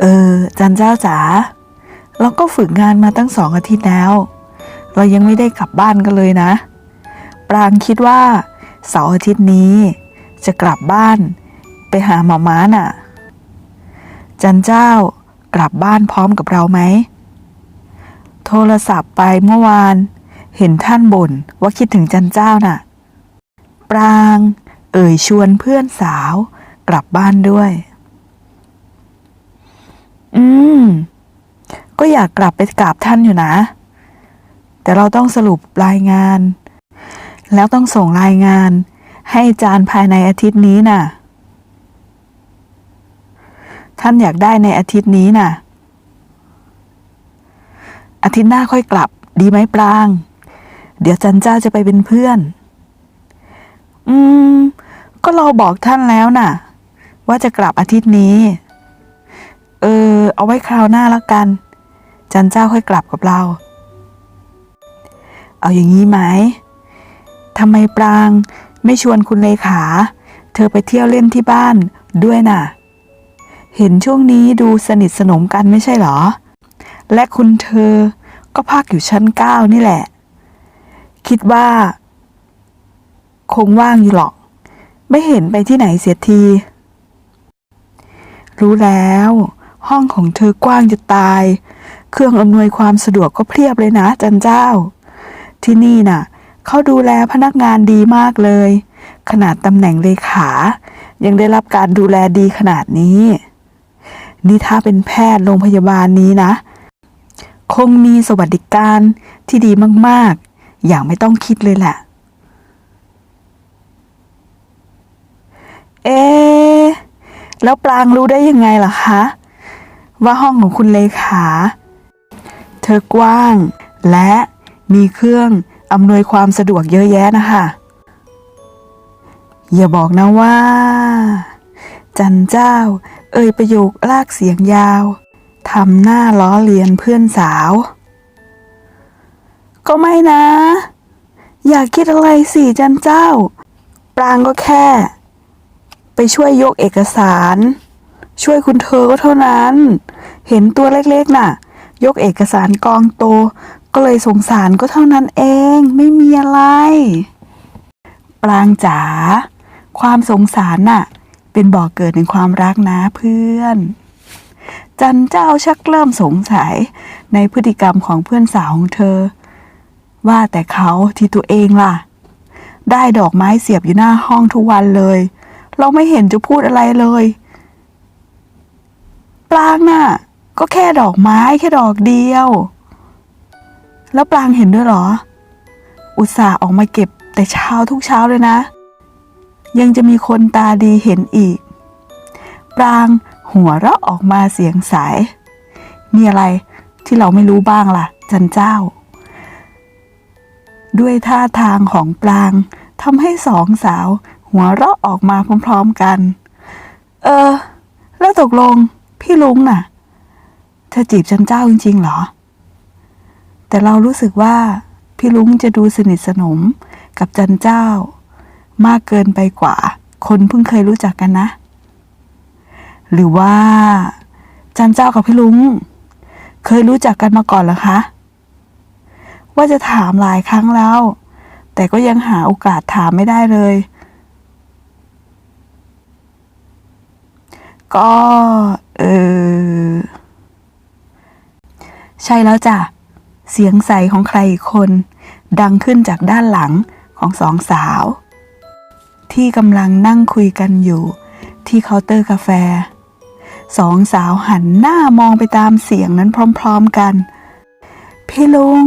เออ จันเจ้าจ๋าเราก็ฝึกงานมาตั้งสองอาทิตย์แล้ว เรายังไม่ได้กลับบ้านกันเลยนะ ปรางคิดว่าเสาร์อาทิตย์นี้ จะกลับบ้าน ไปหาหมาม้าน่ะ จันเจ้ากลับบ้านพร้อมกับเราไหม โทรศัพท์ไปเมื่อวาน เห็นท่านบ่นว่าคิดถึงจันเจ้าน่ะ ปราง เอ่ยชวนเพื่อนสาว กลับบ้านด้วย อืม ก็อยากกลับไปกราบท่านอยู่นะ แต่เราต้องสรุปรายงาน แล้วต้องส่งรายงาน ให้อาจารย์ภายในอาทิตย์นี้น่ะ ท่านอยากได้ในอาทิตย์นี้น่ะ อาทิตย์หน้าค่อยกลับ ดีไหมปราง เดี๋ยวจันจ้าจะไปเป็นเพื่อน อืม ก็เราบอกท่านแล้วน่ะ ว่าจะกลับอาทิตย์นี้ เออ เอาไว้คราวหน้าแล้วกัน จันเจ้าค่อยกลับกับเรา เอาอย่างนี้ไหมทำไมปรางไม่ชวนคุณเลขา เธอไปเที่ยวเล่นที่บ้านด้วยน่ะ เห็นช่วงนี้ดูสนิทสนมกันไม่ใช่เหรอ และคุณเธอก็พักอยู่ชั้นเก้านี่แหละ คิดว่า คงว่างอยู่หรอก ไม่เห็นไปที่ไหนเสียที รู้แล้ว ห้องของเธอกว้างจะตาย เครื่องอำนวยความสะดวกก็เพียบเลยนะจันเจ้า ที่นี่น่ะเขาดูแลพนักงานดีมากเลย ขนาดตำแหน่งเลขา ยังได้รับการดูแลดีขนาดนี้ นี่ถ้าเป็นแพทย์โรงพยาบาลนี้นะ คงมีสวัสดิการที่ดีมากๆ อย่างไม่ต้องคิดเลยแหละ เอ๊ะแล้วปรางรู้ได้ยังไงล่ะคะ ว่าห้องของคุณเลขา เธอกว้าง และมีเครื่องอำนวยความสะดวกเยอะแยะนะคะ อย่าบอกนะว่า จันเจ้า เอ่ยประโยคลากเสียงยาวทำหน้าล้อเลียนเพื่อนสาว ก็ไม่นะ อย่าคิดอะไรสิจันเจ้า ปรางก็แค่ ไปช่วยยกเอกสาร ช่วยคุณเธอก็เท่านั้น เห็นตัวเล็กๆน่ะ ยกเอกสารกองโต ก็เลยสงสารก็เท่านั้นเอง ไม่มีอะไร ปรางจ๋าความสงสารน่ะ เป็นบ่อกเกิดแห่งความรักนะเพื่อน จันเจ้าชักเริ่มสงสัยในพฤติกรรมของเพื่อนสาวของเธอ ว่าแต่เขาที่ตัวเองล่ะ ได้ดอกไม้เสียบอยู่หน้าห้องทุกวันเลย เราไม่เห็นจะพูดอะไรเลย ปลางน่ะ ก็แค่ดอกไม้แค่ดอกเดียว แล้วปลางเห็นด้วยเหรอ อุตส่าห์ออกมาเก็บแต่เช้าทุกเช้าเลยนะ ยังจะมีคนตาดีเห็นอีก ปรางหัวเราะออกมาเสียงใสาย มีอะไรที่เราไม่รู้บ้างล่ะ จันเจ้า ด้วยท่าทางของปรางทำให้สองสาว หัวเราะออกมาพร้อมๆกัน เออ แล้วตกลง พี่ลุงน่ะ เธอจีบจันเจ้าจริงๆหรอ แต่เรารู้สึกว่าพี่ลุงจะดูสนิทสนมกับจันเจ้า มากเกินไปกว่า คนเพิ่งเคยรู้จักกันนะ หรือว่า จันเจ้ากับพี่ลุง เคยรู้จักกันมาก่อนหรอคะ ว่าจะถามหลายครั้งแล้ว แต่ก็ยังหาโอกาสถามไม่ได้เลย ก็เออใช่แล้วจ้ะ เสียงใสของใครอีกคน ดังขึ้นจากด้านหลังของสองสาว ที่กำลังนั่งคุยกันอยู่ ที่เคาน์เตอร์กาแฟ สองสาวหันหน้ามองไปตามเสียงนั้นพร้อมๆกัน พี่ลุง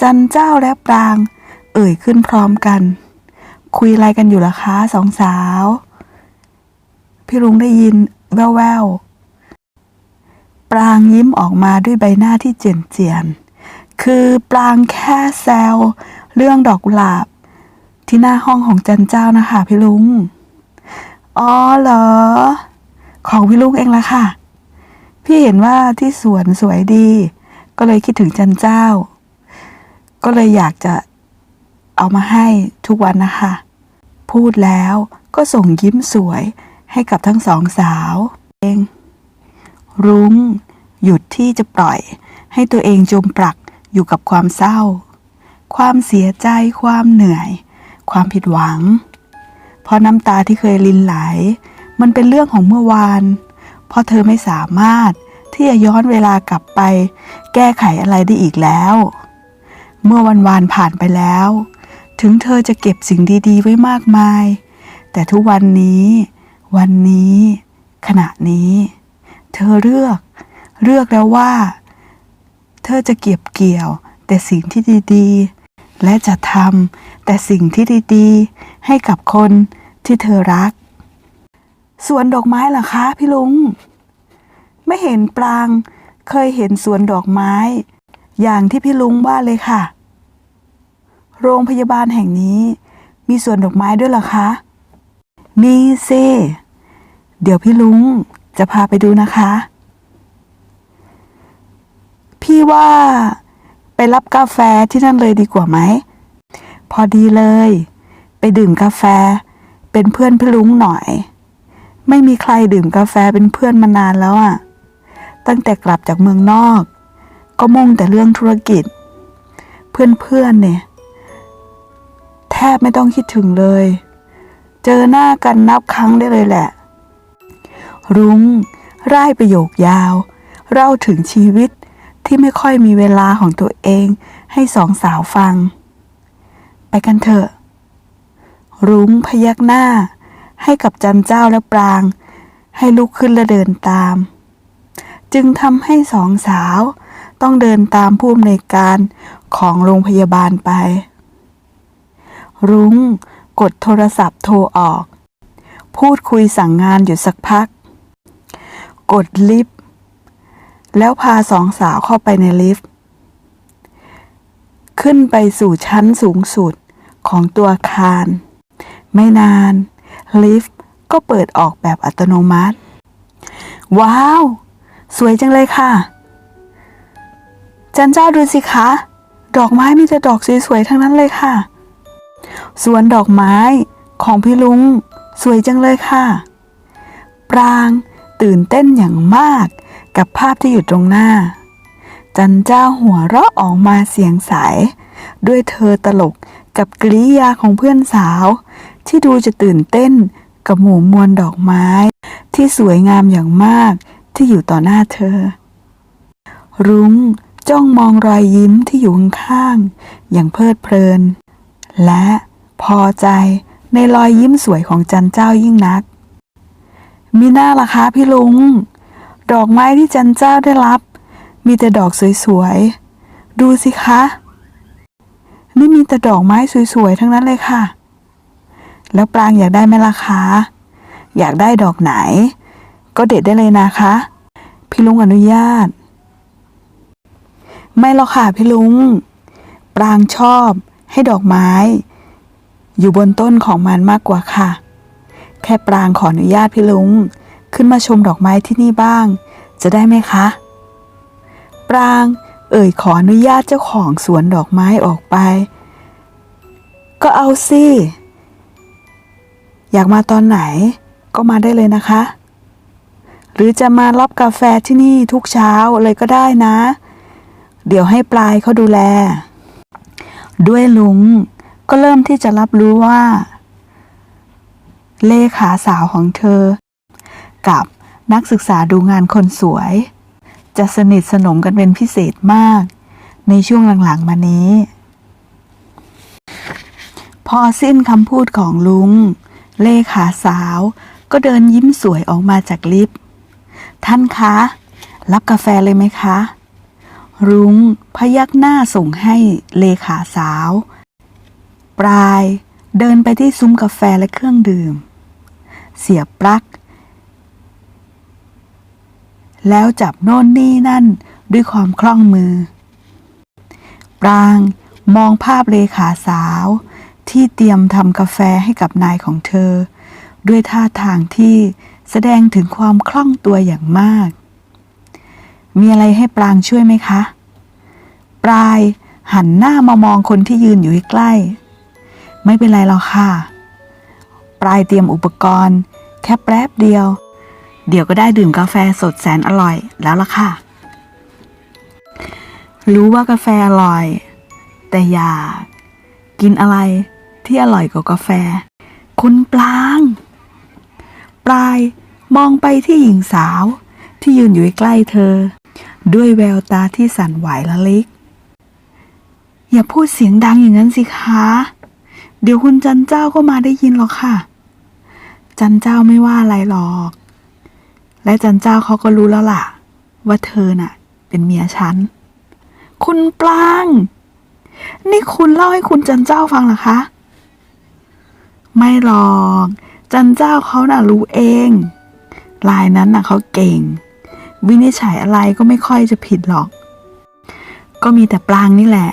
จันเจ้าและปราง เอ่ยขึ้นพร้อมกัน คุยอะไรกันอยู่ล่ะคะสองสาว พี่ลุงได้ยินแว่วๆ ปรางยิ้มออกมาด้วยใบหน้าที่เจียนเจียน คือปรางแค่แซวเรื่องดอกกุหลาบ ที่หน้าห้องของจันเจ้านะคะพี่ลุง อ๋อเหรอ ของพี่ลุงเองละค่ะ พี่เห็นว่าที่สวนสวยดี ก็เลยคิดถึงจันเจ้า ก็เลยอยากจะเอามาให้ทุกวันนะคะ พูดแล้วก็ส่งยิ้มสวย ให้กับทั้งสองสาวเองรุ้ง หยุดที่จะปล่อย ให้ตัวเองจมปลักอยู่กับความเศร้า ความเสียใจ ความเหนื่อย ความผิดหวัง เพราะน้ำตาที่เคยลินไหล มันเป็นเรื่องของเมื่อวาน เพราะเธอไม่สามารถที่จะย้อนเวลากลับไป แก้ไขอะไรได้อีกแล้ว เมื่อวันวานผ่านไปแล้ว ถึงเธอจะเก็บสิ่งดี ๆ ไว้มากมาย แต่ทุกวันนี้ วันนี้ ขณะนี้ เธอเลือก เลือกแล้วว่า เธอจะเก็บเกี่ยว แต่สิ่งที่ดีๆ และจะทำแต่สิ่งที่ดีๆ ให้กับคนที่เธอรัก สวนดอกไม้เหรอคะพี่ลุง ไม่เห็นปรางเคยเห็นสวนดอกไม้ อย่างที่พี่ลุงว่าเลยค่ะ โรงพยาบาลแห่งนี้ มีสวนดอกไม้ด้วยเหรอคะ มีสิ เดี๋ยวพี่ลุงจะพาไปดูนะคะ พี่ว่าไปรับกาแฟที่นั่นเลยดีกว่าไหม พอดีเลย ไปดื่มกาแฟ เป็นเพื่อนพี่ลุงหน่อย ไม่มีใครดื่มกาแฟเป็นเพื่อนมานานแล้วอะ่ะ ตั้งแต่กลับจากเมืองนอก ก็มุ่งแต่เรื่องธุรกิจ เพื่อนๆเนี่ย แทบไม่ต้องคิดถึงเลย เจอหน้ากันนับครั้งได้เลยแหละ รุ้งร่ายประโยคยาวเล่าถึงชีวิตที่ไม่ค่อยมีเวลาของตัวเองให้สองสาวฟัง ไปกันเถอะ รุ้งพยักหน้า ให้กับจันเจ้าและปราง ให้ลุกขึ้นและเดินตาม จึงทำให้สองสาว ต้องเดินตามผู้อำนวยการของโรงพยาบาลไป รุ้งกดโทรศัพท์โทรออก พูดคุยสั่งงานอยู่สักพัก กดลิฟต์แล้วพาสองสาวเข้าไปในลิฟต์ ขึ้นไปสู่ชั้นสูงสุดของตัวอาคาร ไม่นาน ลิฟต์ก็เปิดออกแบบอัตโนมัติ ว้าว สวยจังเลยค่ะ จันเจ้าดูสิคะ ดอกไม้มีแต่ดอกสวยๆทั้งนั้นเลยค่ะ สวนดอกไม้ของพี่ลุง สวยจังเลยค่ะ ปราง ตื่นเต้นอย่างมากกับภาพที่อยู่ตรงหน้า จันเจ้าหัวเราะออกมาเสียงใสด้วยเธอตลกกับกริยาของเพื่อนสาว ที่ดูจะตื่นเต้นกับหมู่มวลดอกไม้ ที่สวยงามอย่างมากที่อยู่ต่อหน้าเธอ รุ้งจ้องมองรอยยิ้มที่อยู่ข้างๆอย่างเพลิดเพลิน และพอใจในรอยยิ้มสวยของจันเจ้ายิ่งนัก มีหน้าล่ะคะพี่ลุง ดอกไม้ที่จันเจ้าได้รับ มีแต่ดอกสวยๆ ดูสิคะ นี่มีแต่ดอกไม้สวยๆ ทั้งนั้นเลยค่ะ แล้วปรางอยากได้ไหมล่ะคะ อยากได้ดอกไหน ก็เด็ดได้เลยนะคะ พี่ลุงอนุญาต ไม่หรอกค่ะพี่ลุง ปรางชอบให้ดอกไม้ อยู่บนต้นของมันมากกว่าค่ะ แค่ปรางขออนุญาตพี่ลุง ขึ้นมาชมดอกไม้ที่นี่บ้าง จะได้ไหมคะ ปรางเอ่ยขออนุญาตเจ้าของสวนดอกไม้ออกไป ก็เอาสิ อยากมาตอนไหนก็มาได้เลยนะคะ หรือจะมารับกาแฟที่นี่ทุกเช้าเลยก็ได้นะ เดี๋ยวให้ปลายเขาดูแล ด้วยลุงก็เริ่มที่จะรับรู้ว่า เลขาสาวของเธอ กับนักศึกษาดูงานคนสวย จะสนิทสนมกันเป็นพิเศษมาก ในช่วงหลังๆมานี้ พอสิ้นคำพูดของลุง เลขาสาวก็เดินยิ้มสวยออกมาจากลิฟต์ท่านคะ รับกาแฟเลยไหมคะ รุ้งพยักหน้าส่งให้เลขาสาว ปลายเดินไปที่ซุ้มกาแฟและเครื่องดื่ม เสียบปลั๊ก แล้วจับโน่นนี่นั่นด้วยความคล่องมือ ปรางมองภาพเลขาสาว ที่เตรียมทำกาแฟให้กับนายของเธอ ด้วยท่าทางที่แสดงถึงความคล่องตัวอย่างมาก มีอะไรให้ปรางช่วยไหมคะ ปลายหันหน้ามามองคนที่ยืนอยู่ใกล้ ไม่เป็นไรหรอกค่ะ ปลายเตรียมอุปกรณ์ แค่แป๊บเดียว เดี๋ยวก็ได้ดื่มกาแฟสดแสนอร่อยแล้วล่ะค่ะ รู้ว่ากาแฟอร่อย แต่อยากกินอะไรที่อร่อยกว่ากาแฟ คุณปลาง ปลายมองไปที่หญิงสาวที่ยืนอยู่ใกล้เธอ ด้วยแววตาที่สั่นไหวละลิก อย่าพูดเสียงดังอย่างนั้นสิคะ เดี๋ยวคุณจันเจ้าก็มาได้ยินหรอกค่ะ จันเจ้าไม่ว่าอะไรหรอก และจันเจ้าเขาก็รู้แล้วล่ะ ว่าเธอน่ะ เป็นเมียฉัน คุณปลาง นี่คุณเล่าให้คุณจันเจ้าฟังหรอคะ ไม่หรอก จันเจ้าเขาน่ะรู้เอง ลายนั้นน่ะเขาเก่ง วินิจฉัยอะไรก็ไม่ค่อยจะผิดหรอก ก็มีแต่ปลางนี่แหละ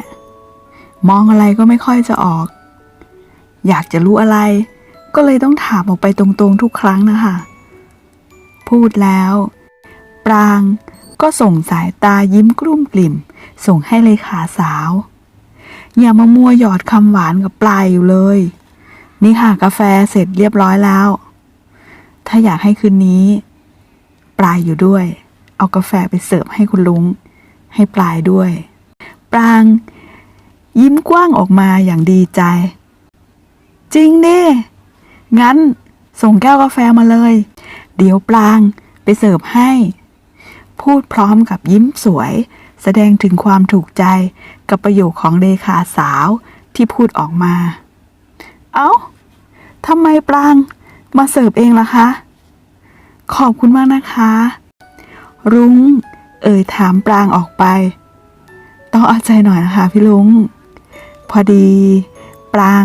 มองอะไรก็ไม่ค่อยจะออก อยากจะรู้อะไร ก็เลยต้องถามออกไปตรงๆทุกครั้งนะคะ พูดแล้ว ปรางก็ส่งสายตายิ้มกลุ้มกลิ่ม ส่งให้เลขาสาว อย่ามามัวหยอดคำหวานกับปลายอยู่เลย นี่ค่ะกาแฟเสร็จเรียบร้อยแล้ว ถ้าอยากให้คืนนี้ ปลายอยู่ด้วย เอากาแฟไปเสิร์ฟให้คุณลุง ให้ปลายด้วย ปราง ยิ้มกว้างออกมาอย่างดีใจ จริงดิ งั้นส่งแก้วกาแฟมาเลย เดี๋ยวปลางไปเสิร์ฟให้ พูดพร้อมกับยิ้มสวย แสดงถึงความถูกใจกับประโยคของเลขาสาวที่พูดออกมา เอา้าทำไมปรางมาเสิร์ฟเองล่ะคะ ขอบคุณมากนะคะ รุ้งเอ่ยถามปรางออกไป ต้องเอาใจหน่อยนะคะพี่ลุง พอดีปราง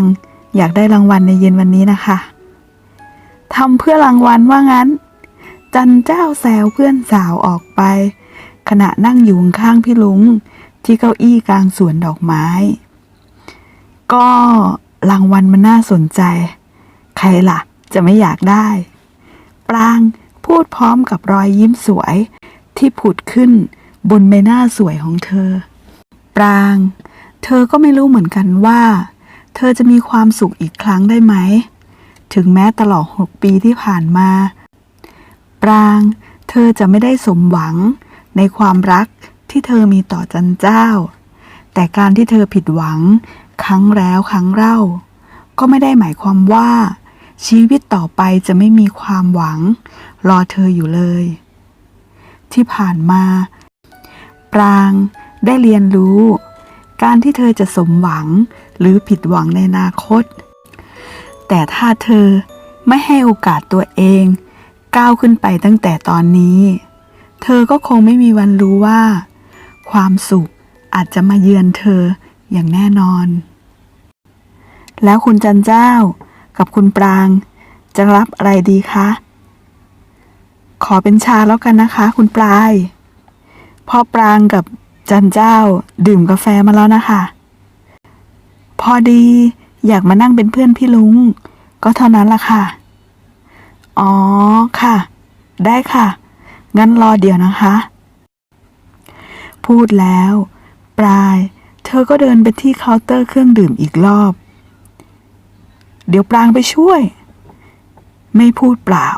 อยากได้รางวัลในเย็นวันนี้นะคะ ทำเพื่อรางวัลว่างั้น จันเจ้าแซวเพื่อนสาวออกไป ขณะนั่งอยู่ข้างพี่ลุง ที่เก้าอี้กลางสวนดอกไม้ ก็รางวัลมันน่าสนใจ ใครล่ะ จะไม่อยากได้ ปรางพูดพร้อมกับรอยยิ้มสวยที่ผุดขึ้นบนใบหน้าสวยของเธอ ปราง เธอก็ไม่รู้เหมือนกันว่า เธอจะมีความสุขอีกครั้งได้ไหม ถึงแม้ตลอดหกปีที่ผ่านมา ปราง เธอจะไม่ได้สมหวังในความรักที่เธอมีต่อจันเจ้า แต่การที่เธอผิดหวัง ครั้งแล้วครั้งเล่า ก็ไม่ได้หมายความว่า ชีวิตต่อไปจะไม่มีความหวัง รอเธออยู่เลย ที่ผ่านมา ปรางได้เรียนรู้ การที่เธอจะสมหวังหรือผิดหวังในอนาคต แต่ถ้าเธอไม่ให้โอกาสตัวเอง ก้าวขึ้นไปตั้งแต่ตอนนี้ เธอก็คงไม่มีวันรู้ว่า ความสุขอาจจะมาเยือนเธออย่างแน่นอน แล้วคุณจันเจ้ากับคุณปราง จะรับอะไรดีคะ ขอเป็นชาแล้วกันนะคะ คุณปลายพ่อปรางกับจันเจ้าดื่มกาแฟมาแล้วนะคะ พอดี อยากมานั่งเป็นเพื่อนพี่ลุง ก็เท่านั้นละค่ะ อ๋อค่ะ ได้ค่ะ งั้นรอเดี๋ยวนะคะ พูดแล้ว ปลาย เธอก็เดินไปที่เคาน์เตอร์เครื่องดื่มอีกรอบ เดี๋ยวปรางไปช่วย ไม่พูดเปล่า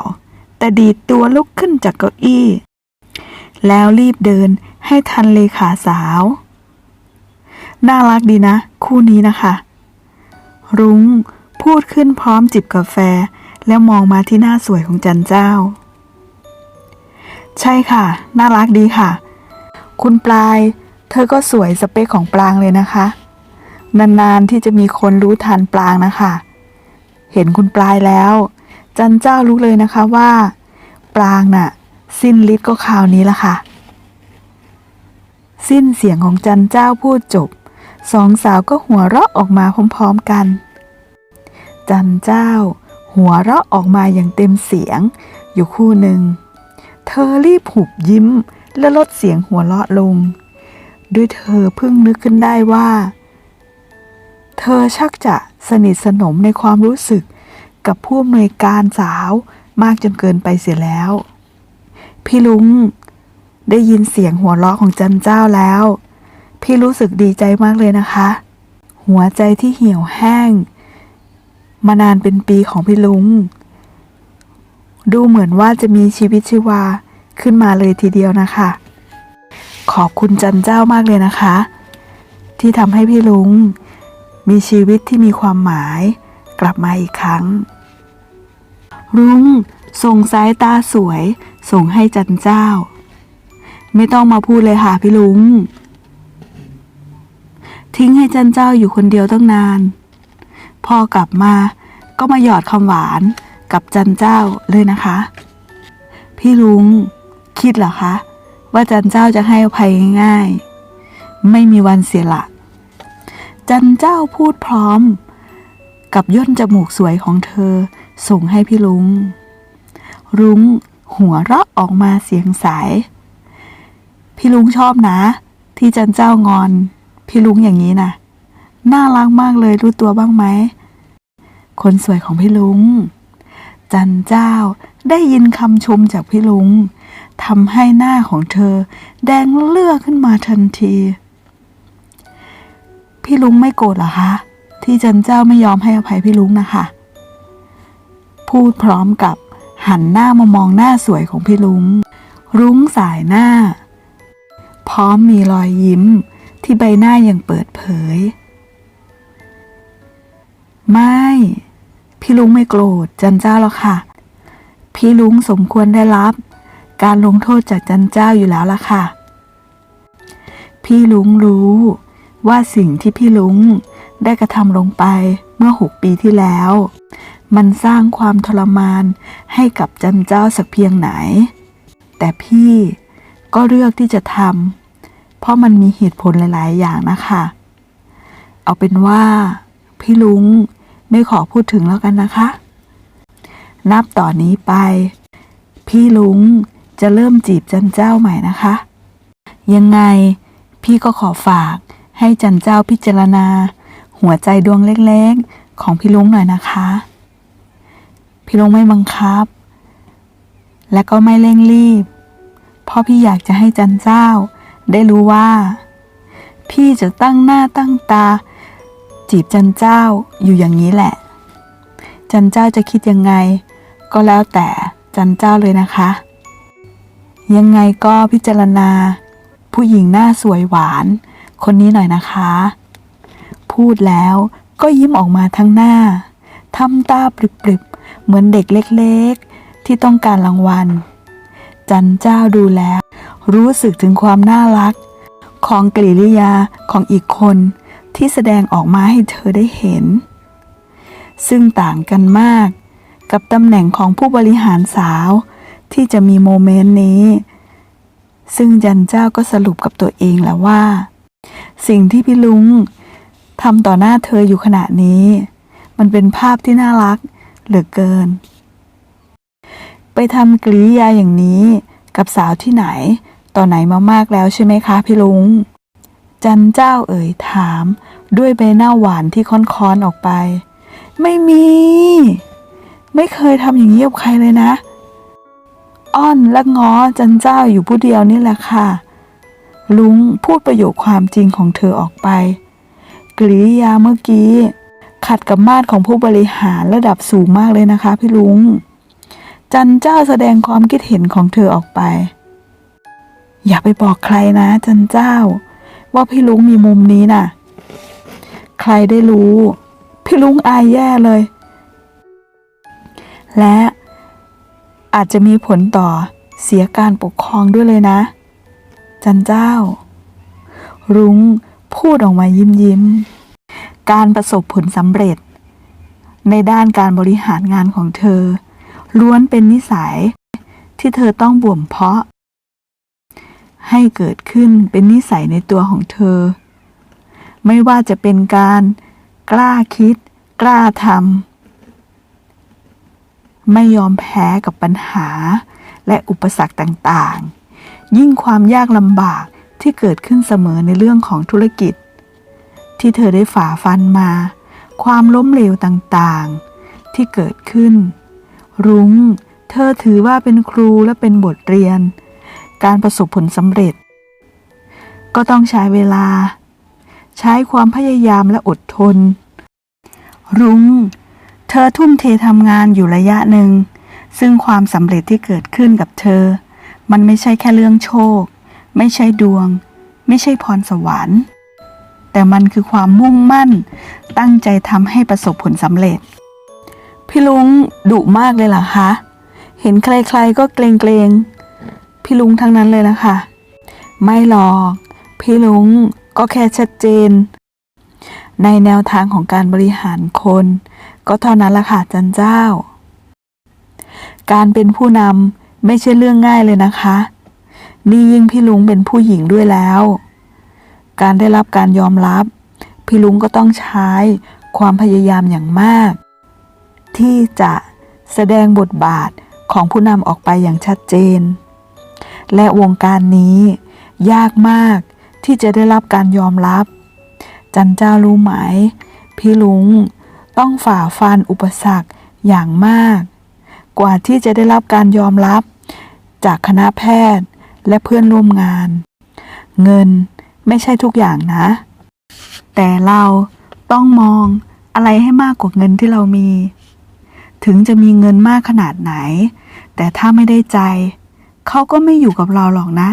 แต่ดีดตัวลุกขึ้นจากเก้าอี้ แล้วรีบเดินให้ทันเลขาสาว น่ารักดีนะ คู่นี้นะคะ รุ้ง พูดขึ้นพร้อมจิบกาแฟ แล้วมองมาที่หน้าสวยของจันเจ้า ใช่ค่ะ น่ารักดีค่ะ คุณปลาย เธอก็สวยสเปคของปรางเลยนะคะ นานๆที่จะมีคนรู้ทันปรางนะคะ เห็นคุณปลายแล้ว จันเจ้ารู้เลยนะคะว่าปรางน่ะ สิ้นฤทธิ์ก็คราวนี้ละค่ะ สิ้นเสียงของจันเจ้าพูดจบ สองสาวก็หัวเราะออกมาพร้อมๆกัน จันเจ้า หัวเราะออกมาอย่างเต็มเสียง อยู่คู่หนึ่ง เธอรีบหุบยิ้ม และลดเสียงหัวเราะลง ด้วยเธอเพิ่งนึกขึ้นได้ว่า เธอชักจะสนิทสนมในความรู้สึกกับผู้อำนวยการสาวมากจนเกินไปเสียแล้ว พี่ลุง ได้ยินเสียงหัวเราะของจันเจ้าแล้ว พี่รู้สึกดีใจมากเลยนะคะ หัวใจที่เหี่ยวแห้ง มานานเป็นปีของพี่ลุง ดูเหมือนว่าจะมีชีวิตชีวาขึ้นมาเลยทีเดียวนะคะ ขอบคุณจันเจ้ามากเลยนะคะ ที่ทำให้พี่ลุง มีชีวิตที่มีความหมายกลับมาอีกครั้ง รุ้งส่งสายตาสวย ส่งให้จันเจ้า ไม่ต้องมาพูดเลยค่ะพี่ลุง ทิ้งให้จันเจ้าอยู่คนเดียวตั้งนาน พอกลับมาก็มาหยอดคำหวานกับจันเจ้าเลยนะคะ พี่ลุงคิดเหรอคะ ว่าจันเจ้าจะให้อภัยง่ายๆไม่มีวันเสียละ จันเจ้าพูดพร้อม กับย่นจมูกสวยของเธอส่งให้พี่ลุง รุ้งหัวเราะออกมาเสียงใส พี่ลุงชอบนะ ที่จันเจ้างอน พี่ลุงอย่างนี้นะน่ารักมากเลยรู้ตัวบ้างไหม คนสวยของพี่ลุง จันเจ้าได้ยินคำชมจากพี่ลุงทำให้หน้าของเธอ แดงเลือกขึ้นมาทันที พี่ลุงไม่โกรธหรอคะ ที่จันเจ้าไม่ยอมให้อภัยพี่ลุงนะคะ พูดพร้อมกับหันหน้ามามองหน้าสวยของพี่ลุง รุ้งสายหน้า พร้อมมีรอยยิ้ม ที่ใบหน้าย่างเปิดเผย ไม่ พี่ลุงไม่โกรธจันเจ้าหรอกค่ะ พี่ลุงสมควรได้รับ การลงโทษจากจันเจ้าอยู่แล้วล่ะค่ะ พี่ลุงรู้ว่าสิ่งที่พี่ลุงได้กระทำลงไปเมื่อหกปีที่แล้ว มันสร้างความทรมานให้กับจันเจ้าสักเพียงไหน แต่พี่ก็เลือกที่จะทำ เพราะมันมีเหตุผลหลาย ๆ อย่างนะคะ เอาเป็นว่าพี่ลุงไม่ขอพูดถึงแล้วกันนะคะ นับต่อนนี้ไป พี่ลุงจะเริ่มจีบจันเจ้าใหม่นะคะ ยังไงพี่ก็ขอฝากให้จันเจ้าพิจารณา หัวใจดวงเล็ก ๆ ของพี่ลุงหน่อยนะคะ พี่ลุงไม่บังคับ และก็ไม่เร่งรีบ เพราะพี่อยากจะให้จันเจ้า ได้รู้ว่า พี่จะตั้งหน้าตั้งตา จีบจันเจ้าอยู่อย่างนี้แหละ จันเจ้าจะคิดยังไง ก็แล้วแต่จันเจ้าเลยนะคะ ยังไงก็พิจารณา ผู้หญิงหน้าสวยหวาน คนนี้หน่อยนะคะ พูดแล้วก็ยิ้มออกมาทั้งหน้าทำตาปริบๆเหมือนเด็กเล็กๆ ที่ต้องการรางวัล จันเจ้าดูแล้ว รู้สึกถึงความน่ารัก ของกริยาของอีกคนที่แสดงออกมาให้เธอได้เห็น ซึ่งต่างกันมากกับตำแหน่งของผู้บริหารสาวที่จะมีโมเมนต์นี้ ซึ่งจันเจ้าก็สรุปกับตัวเองแล้วว่า สิ่งที่พี่ลุงทำต่อหน้าเธออยู่ขณะนี้ มันเป็นภาพที่น่ารักเหลือเกิน ไปทำกริยาอย่างนี้กับสาวที่ไหน ต่อไหนมามากแล้วใช่ไหมคะพี่ลุง จันเจ้าเอ่ยถาม ด้วยใบหน้าหวานที่ค้อนๆออกไป ไม่มี ไม่เคยทำอย่างนี้กับใครเลยนะ อ้อนและง้อจันเจ้าอยู่ผู้เดียวนี่แหละค่ะ ลุงพูดประโยคความจริงของเธอออกไป กริยาเมื่อกี้ ขัดกับมาตรของผู้บริหารระดับสูงมากเลยนะคะพี่ลุงจันเจ้าแสดงความคิดเห็นของเธอออกไป อย่าไปบอกใครนะจันเจ้า ว่าพี่ลุงมีมุมนี้น่ะ ใครได้รู้ พี่ลุงอายแย่เลย และอาจจะมีผลต่อเสียการปกครองด้วยเลยนะ จันเจ้า รุ้งพูดออกมายิ้มยิ้ม การประสบผลสำเร็จ ในด้านการบริหารงานของเธอ ล้วนเป็นนิสัยที่เธอต้องบ่มเพาะ ให้เกิดขึ้นเป็นนิสัยในตัวของเธอ ไม่ว่าจะเป็นการกล้าคิด กล้าทำไม่ยอมแพ้กับปัญหาและอุปสรรคต่างๆ ยิ่งความยากลำบากที่เกิดขึ้นเสมอในเรื่องของธุรกิจ ที่เธอได้ฝ่าฟันมา ความล้มเหลวต่างๆ ที่เกิดขึ้น รุง้ง เธอถือว่าเป็นครูและเป็นบทเรียน การประสบผลสำเร็จ ก็ต้องใช้เวลา ใช้ความพยายามและอดทน รุง้ง เธอทุ่มเททำงานอยู่ระยะหนึ่ง ซึ่งความสำเร็จที่เกิดขึ้นกับเธอ มันไม่ใช่แค่เรื่องโชค ไม่ใช่ดวง ไม่ใช่พรสวรรค์ แต่มันคือความมุ่งมั่น ตั้งใจทำให้ประสบผลสำเร็จ พี่ลุงดุมากเลยเหรอคะเห็นใครๆก็เกรงๆ พี่ลุงทั้งนั้นเลยนะคะ ไม่หรอก พี่ลุงก็แค่ชัดเจน ในแนวทางของการบริหารคน ก็เท่านั้นละค่ะจันเจ้า การเป็นผู้นำไม่ใช่เรื่องง่ายเลยนะคะ นี่ยิ่งพี่ลุงเป็นผู้หญิงด้วยแล้ว การได้รับการยอมรับ พี่ลุงก็ต้องใช้ความพยายามอย่างมาก ที่จะแสดงบทบาทของผู้นำออกไปอย่างชัดเจน และวงการนี้ ยากมากที่จะได้รับการยอมรับ จันเจ้ารู้ไหม พี่ลุงต้องฝ่าฟันอุปสรรคอย่างมาก กว่าที่จะได้รับการยอมรับ จากคณะแพทย์และเพื่อนร่วมงาน เงินไม่ใช่ทุกอย่างนะ แต่เราต้องมองอะไรให้มากกว่าเงินที่เรามี ถึงจะมีเงินมากขนาดไหน แต่ถ้าไม่ได้ใจ เขาก็ไม่อยู่กับเราหรอกนะ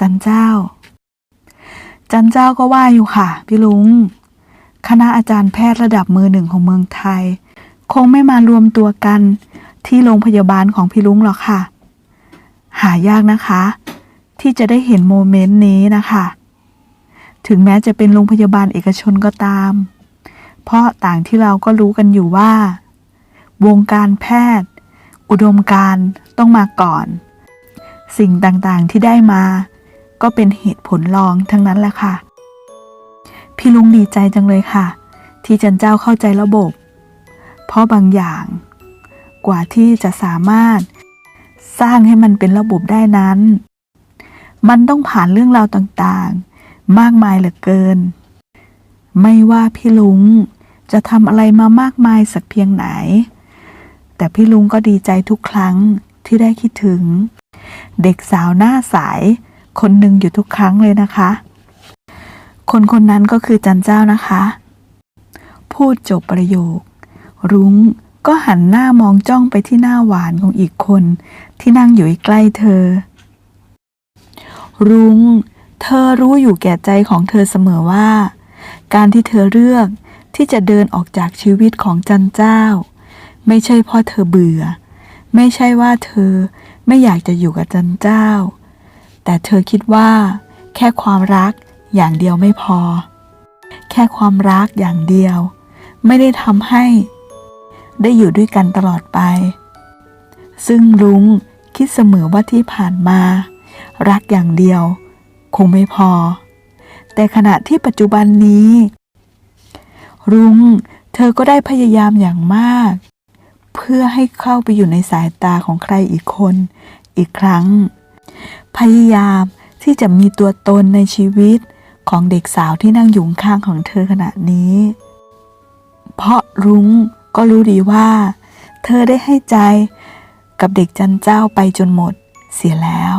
จันเจ้า จันเจ้าก็ว่าอยู่ค่ะ พี่ลุง คณะอาจารย์แพทย์ระดับมือหนึ่งของเมืองไทย คงไม่มารวมตัวกัน ที่โรงพยาบาลของพี่ลุงหรอกค่ะ หายากนะคะ ที่จะได้เห็นโมเมนต์นี้นะคะ ถึงแม้จะเป็นโรงพยาบาลเอกชนก็ตาม เพราะต่างที่เราก็รู้กันอยู่ว่า วงการแพทย์ อุดมการต้องมาก่อน สิ่งต่างๆที่ได้มา ก็เป็นเหตุผลรองทั้งนั้นแหละค่ะ พี่ลุงดีใจจังเลยค่ะ ที่จันเจ้าเข้าใจระบบ เพราะบางอย่าง กว่าที่จะสามารถสร้างให้มันเป็นระบบได้นั้น มันต้องผ่านเรื่องราวต่างๆ มากมายเหลือเกิน ไม่ว่าพี่ลุงจะทำอะไรมามากมายสักเพียงไหน แต่พี่ลุงก็ดีใจทุกครั้งที่ได้คิดถึง เด็กสาวหน้าใสคนหนึ่งอยู่ทุกครั้งเลยนะคะ คนคนนั้นก็คือจันเจ้านะคะ พูดจบประโยค รุ้งก็หันหน้ามองจ้องไปที่หน้าหวานของอีกคน ที่นั่งอยู่ใกล้เธอ รุ้ง เธอรู้อยู่แก่ใจของเธอเสมอว่า การที่เธอเลือกที่จะเดินออกจากชีวิตของจันเจ้า ไม่ใช่เพราะเธอเบื่อ ไม่ใช่ว่าเธอ ไม่อยากจะอยู่กับจันเจ้า แต่เธอคิดว่า แค่ความรักอย่างเดียวไม่พอ แค่ความรักอย่างเดียว ไม่ได้ทำให้ ได้อยู่ด้วยกันตลอดไป ซึ่งรุ้งคิดเสมอว่าที่ผ่านมา รักอย่างเดียว คงไม่พอ แต่ขณะที่ปัจจุบันนี้รุ้งเธอก็ได้พยายามอย่างมาก เพื่อให้เข้าไปอยู่ในสายตาของใครอีกคน อีกครั้ง พยายามที่จะมีตัวตนในชีวิตของเด็กสาวที่นั่งอยู่ข้างของเธอขณะนี้ เพราะรุ้งก็รู้ดีว่า เธอได้ให้ใจกับเด็กจันเจ้าไปจนหมดเสียแล้ว